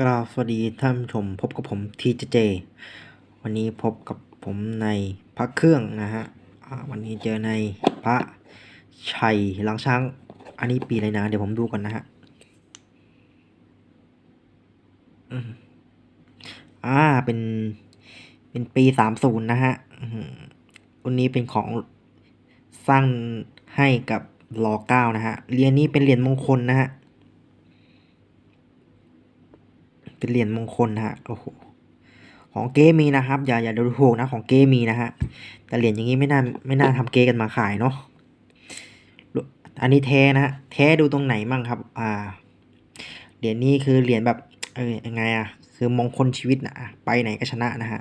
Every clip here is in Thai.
กราบสวัสดีท่านชมพบกับผมทีเจเจวันนี้พบกับผมในพระเครื่องนะฮะวันนี้เจอในพระชัยลังช้าง อันนี้ปีอะไรนะ เดี๋ยวผมดูก่อนนะฮะอ่าเป็น เป็นปีสามศูนย์นะฮะวันนี้เป็นของสร้างให้กับรอเก้านะฮะเหรียญนี้เป็นเหรียญมงคลนะฮะ เป็นเหรียญมงคลนะฮะโอ้โหของเก้มีนะครับ อย่าอย่าดูถูกนะของเก้มีนะฮะแต่เหรียญอย่างนี้ไม่น่าไม่น่าทำเก้กันมาขายเนาะอันนี้แท้นะฮะแท้ดูตรงไหนมั่งครับ อ่าเหรียญนี้คือเหรียญแบบเออยังไงอะคือมงคลชีวิตนะไปไหนก็ชนะนะฮะ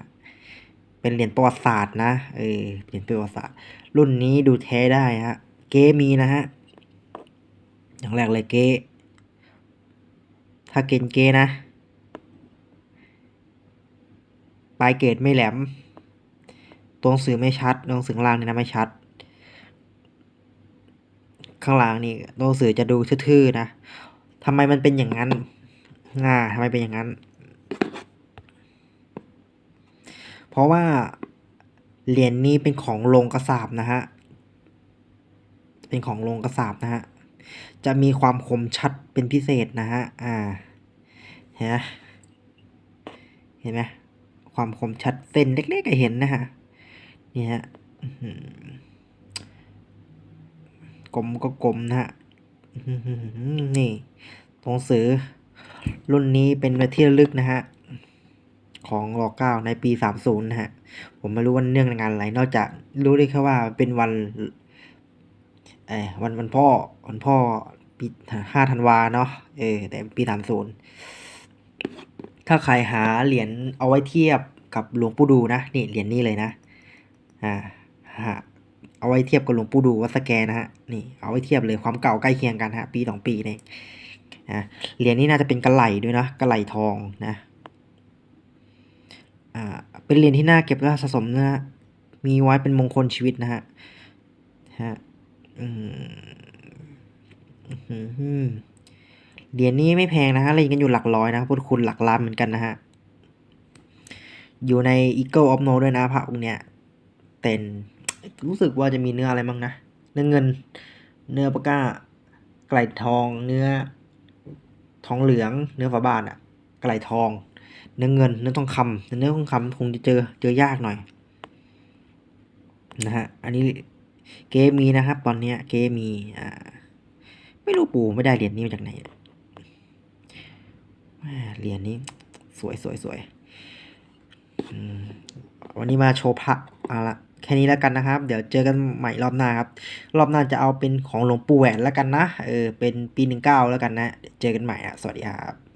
เป็นเหรียญประวัติศาสตร์นะเออเหรียญประวัติศาสตร์ รุ่นนี้ดูแท้ได้ฮะเก้มีนะฮะอย่างแรกเลยเก้ถ้าเกณฑ์เก้นะ ปลายเกรดไม่แหลม ตัวหนังสือไม่ชัดตัวหนังสือข้างล่างนี่นะไม่ชัด ข้างล่างนี่ตัวหนังสือจะดูทื่อๆนะทำไมมันเป็นอย่างนั้นง่าทำไมเป็นอย่างนั้น เพราะว่าเหรียญนี้เป็นของโรงกระสาบนะฮะ เป็นของโรงกระสาบนะฮะ จะมีความคมชัดเป็นพิเศษนะฮะ อ่า เห็นไหมเห็นไหม ความคมชัดเส้นเล็กๆก็เห็นนะฮะนี่ฮะกลมก็กลมนะฮะอื้อหือนี่ตรงสือ รุ่นนี้เป็นที่ระลึกนะฮะ ของรอเก้าในปีสามศูนย์นะฮะ ผมไม่รู้ว่าเนื่องในงานอะไร นอกจากรู้ได้แค่ว่าเป็นวันเออวันวันพ่อ วันพ่อปีห้าธันวาเนาะเออแต่ปีสามศูนย์ ถ้าใครหาเหรียญเอาไว้เทียบกับหลวงปู่ดูนะนี่เหรียญนี้เลยนะอ่าฮะเอาไว้เทียบกับหลวงปู่ดูวัดสแกนะฮะนี่เอาไว้เทียบเลยความเก่าใกล้เคียงกันฮะปีสองปีเนี่ยนะเหรียญนี้น่าจะเป็นกระไหลด้วยนะกระไหลทองนะอ่าเป็นเหรียญที่น่าเก็บและสะสมนะฮะมีไว้เป็นมงคลชีวิตนะฮะฮะอืมอื้อหือ เหรียญนี้ไม่แพงนะฮะเล่นกันอยู่หลักร้อยนะพุทธคุณหลักล้านเหมือนกันนะฮะ อยู่ใน Eagle of No ด้วยนะพระองค์เนี้ยเป็นรู้สึกว่าจะมีเนื้ออะไรบ้างนะ เนื้อเงิน เนื้อปากก้า ไก่ทอง เนื้อ ทองเหลือง เนื้อฝาบาทอะไก่ทอง เนื้อเงิน เนื้อทองคำเนื้อทองคำคงจะเจอเจอยากหน่อยนะฮะ อันนี้เกมีนะครับ ตอนเนี้ยเกมี อ่า ไม่รู้ปู่ไม่ได้เหรียญนี้มาจากไหน เหรียญนี้สวยสวยสวยวันนี้มาโชว์พระเอาละแค่นี้แล้วกันนะครับ เดี๋ยวเจอกันใหม่รอบหน้าครับ รอบหน้าจะเอาเป็นของหลวงปู่แหวนแล้วกันนะ เออ เป็นปีหนึ่งเก้าแล้วกันนะเเจอกันใหม่อะสวัสดีครับ